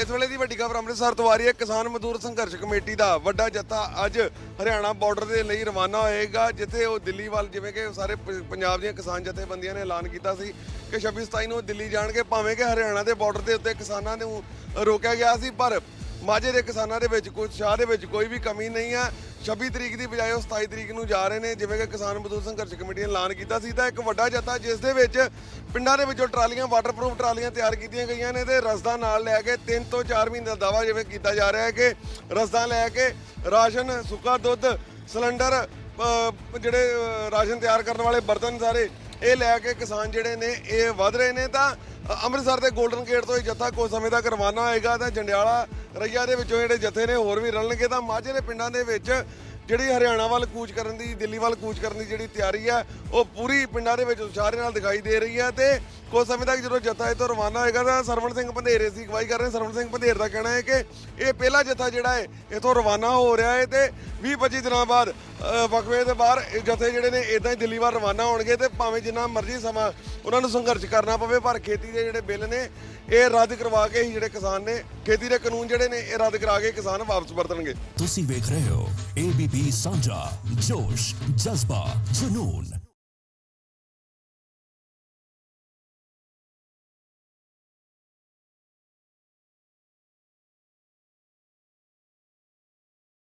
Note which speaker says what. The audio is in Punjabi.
Speaker 1: ਇਸ ਵੇਲੇ ਦੀ ਵੱਡੀ ਖਬਰ ਅੰਮ੍ਰਿਤਸਰ ਤੋਂ ਆ ਰਹੀ ਹੈ। ਕਿਸਾਨ ਮਜ਼ਦੂਰ ਸੰਘਰਸ਼ ਕਮੇਟੀ ਦਾ ਵੱਡਾ ਜੱਥਾ ਅੱਜ ਹਰਿਆਣਾ ਬਾਰਡਰ ਦੇ ਲਈ ਰਵਾਨਾ ਹੋਏਗਾ, ਜਿੱਥੇ ਉਹ ਦਿੱਲੀ ਵੱਲ ਜਿਵੇਂ ਕਿ ਸਾਰੇ ਪ- ਪੰਜਾਬ ਦੀਆਂ ਕਿਸਾਨ ਜਥੇਬੰਦੀਆਂ ਨੇ ਐਲਾਨ ਕੀਤਾ ਸੀ ਕਿ 26 27 ਨੂੰ ਉਹ ਦਿੱਲੀ ਜਾਣਗੇ, ਭਾਵੇਂ ਕਿ ਹਰਿਆਣਾ ਦੇ ਬਾਰਡਰ ਦੇ ਉੱਤੇ ਕਿਸਾਨਾਂ ਨੂੰ ਰੋਕਿਆ ਗਿਆ ਸੀ, ਪਰ ਮਾਝੇ ਦੇ ਕਿਸਾਨਾਂ ਦੇ ਵਿੱਚ ਕੋਈ ਉਤਸ਼ਾਹ ਦੇ ਵਿੱਚ ਕੋਈ ਵੀ ਕਮੀ ਨਹੀਂ ਹੈ 26 ਤਰੀਕ ਦੀ ਬਜਾਏ ਉਹ 27 ਤਰੀਕ ਨੂੰ ਜਾ ਰਹੇ ਨੇ, ਜਿਵੇਂ ਕਿ ਕਿਸਾਨ ਮਜ਼ਦੂਰ ਸੰਘਰਸ਼ ਕਮੇਟੀ ਨੇ ਐਲਾਨ ਕੀਤਾ ਸੀ। ਤਾਂ ਇੱਕ ਵੱਡਾ ਜਥਾ ਜਿਸ ਦੇ ਵਿੱਚ ਪਿੰਡਾਂ ਦੇ ਵਿੱਚੋਂ ਟਰਾਲੀਆਂ ਵਾਟਰਪ੍ਰੂਫ ਟਰਾਲੀਆਂ ਤਿਆਰ ਕੀਤੀਆਂ ਗਈਆਂ ਨੇ ਤੇ ਰਸਦਾਂ ਨਾਲ ਲੈ ਕੇ 3 ਤੋਂ 4 ਮਹੀਨੇ ਦਾ ਦਾਵਾ ਜਿਵੇਂ ਕੀਤਾ ਜਾ ਰਿਹਾ ਹੈ ਕਿ ਰਸਦਾਂ ਲੈ ਕੇ ਰਾਸ਼ਨ, ਸੁੱਕਾ ਦੁੱਧ, ਸਿਲੰਡਰ ਜਿਹੜੇ ਰਾਸ਼ਨ ਤਿਆਰ ਕਰਨ ਵਾਲੇ ਬਰਤਨ ਸਾਰੇ ਇਹ ਲੈ ਕੇ ਕਿਸਾਨ ਜਿਹੜੇ ਨੇ ਇਹ ਵਧ ਰਹੇ ਨੇ। ਤਾਂ ਅੰਮ੍ਰਿਤਸਰ ਦੇ ਗੋਲਡਨ ਗੇਟ ਤੋਂ ਇਹ ਜੱਥਾ ਕੁਝ ਸਮੇਂ ਤੱਕ ਰਵਾਨਾ ਹੋਏਗਾ ਤਾਂ ਜੰਡਿਆਲਾ ਰਈਆ ਦੇ ਵਿੱਚੋਂ ਜਿਹੜੇ ਜੱਥੇ ਨੇ ਹੋਰ ਵੀ ਰਲਣਗੇ ਤਾਂ ਮਾਝੇ ਦੇ ਪਿੰਡਾਂ ਦੇ ਵਿੱਚ ਜਿਹੜੀ ਹਰਿਆਣਾ ਵੱਲ ਕੂਚ ਕਰਨ ਦੀ, ਦਿੱਲੀ ਵੱਲ ਕੂਚ ਕਰਨ ਦੀ ਜਿਹੜੀ ਤਿਆਰੀ ਹੈ ਉਹ ਪੂਰੀ ਪਿੰਡਾਂ ਦੇ ਵਿੱਚ ਉਸ਼ਾਰੇ ਨਾਲ ਦਿਖਾਈ ਦੇ ਰਹੀ ਹੈ ਤੇ ਕੁਝ ਸਮੇਂ ਤੱਕ ਜਦੋਂ ਜੱਥਾ ਇਹ ਰਵਾਨਾ ਹੋਏਗਾ ਤਾਂ ਸਰਵਣ ਸਿੰਘ ਪੰਧੇਰੇ ਦੀ ਅਗਵਾਈ ਕਰ ਰਹੇ ਸਰਵਣ ਸਿੰਘ ਪੰਧੇਰ ਦਾ ਕਹਿਣਾ ਹੈ ਕਿ ਇਹ ਪਹਿਲਾ ਜੱਥਾ ਜਿਹੜਾ ਹੈ, ਇਥੋਂ ਰਵਾਨਾ ਹੋ ਰਿਹਾ ਹੈ ਤੇ 20 25 ਦਿਨਾਂ ਬਾਅਦ ਅ, ਵਕਫੇ ਦੇ ਬਾਹਰ ਜਥੇ ਜਿਹੜੇ ਨੇ ਇਦਾਂ ਹੀ ਦਿੱਲੀ ਵੱਲ ਰਵਾਨਾ ਹੋਣਗੇ ਤੇ ਭਾਵੇਂ ਜਿੰਨਾ ਮਰਜ਼ੀ ਸਮਾਂ ਉਹਨਾਂ ਨੂੰ ਸੰਘਰਸ਼ ਕਰਨਾ ਪਵੇ ਪਰ ਖੇਤੀ ਦੇ ਜਿਹੜੇ ਬਿੱਲ ਨੇ ਇਹ ਰੱਦ ਕਰਵਾ ਕੇ ਹੀ ਜਿਹੜੇ ਕਿਸਾਨ ਨੇ ਖੇਤੀ ਦੇ ਕਾਨੂੰਨ ਜਿਹੜੇ ਨੇ ਇਹ ਰੱਦ ਕਰਾ ਕੇ ਕਿਸਾਨ ਵਾਪਸ ਵਰਤਣਗੇ।
Speaker 2: ਤੁਸੀਂ ਵੇਖ ਰਹੇ ਹੋ ABP ਸਾਂਝਾ ਜੋਸ਼ ਜਜ਼ਬਾ ਜਨੂਨ।